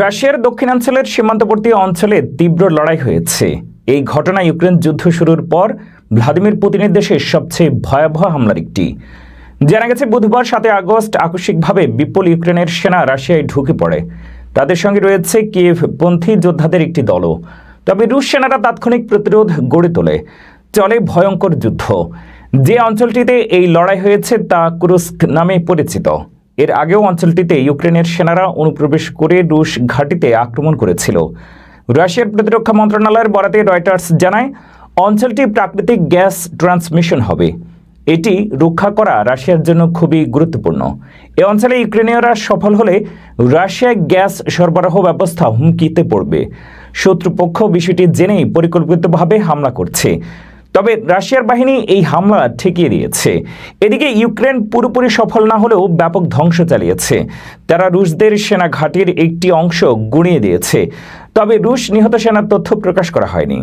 রাশিয়ার দক্ষিণাঞ্চলের সীমান্তবর্তী অঞ্চলে তীব্র লড়াই হয়েছে। এই ঘটনা ইউক্রেন যুদ্ধ শুরুর পর ভ্লাদিমির পুতিনের দেশে সবচেয়ে ভয়াবহ হামলার একটি। জানা গেছে, বুধবার সাতে আগস্ট আকস্মিকভাবে বিপুল ইউক্রেনের সেনা রাশিয়ায় ঢুকে পড়ে। তাদের সঙ্গে রয়েছে কিয়েভ পন্থী যোদ্ধাদের একটি দলও। তবে রুশ সেনারা তাৎক্ষণিক প্রতিরোধ গড়ে তোলে। চলে ভয়ঙ্কর যুদ্ধ। যে অঞ্চলটিতে এই লড়াই হয়েছে তা কুরুস্ক নামে পরিচিত। এর আগেও অঞ্চলটিতে ইউক্রেনের সেনারা অনুপ্রবেশ করে রুশ ঘাঁটিতে আক্রমণ করেছিল। রাশিয়ার প্রতিরক্ষা মন্ত্রণালয়ের বরাতে রয়টার্স জানায়, অঞ্চলটি প্রাকৃতিক গ্যাস ট্রান্সমিশন হবে। এটি রক্ষা করা রাশিয়ার জন্য খুবই গুরুত্বপূর্ণ। এ অঞ্চলে ইউক্রেনীয়রা সফল হলে রাশিয়ায় গ্যাস সরবরাহ ব্যবস্থা হুমকিতে পড়বে। শত্রুপক্ষ বিষয়টি জেনেই পরিকল্পিতভাবে হামলা করছে। তবে রাশিয়ার বাহিনী এই হামলা ঠেকিয়ে দিয়েছে। এদিকে ইউক্রেন পুরোপুরি সফল না হলেও ব্যাপক ধ্বংস চালিয়েছে। তারা রুশদের সেনা ঘাঁটির একটি অংশ গুঁড়িয়ে দিয়েছে। তবে রুশ নিহত সেনার তথ্য প্রকাশ করা হয়নি।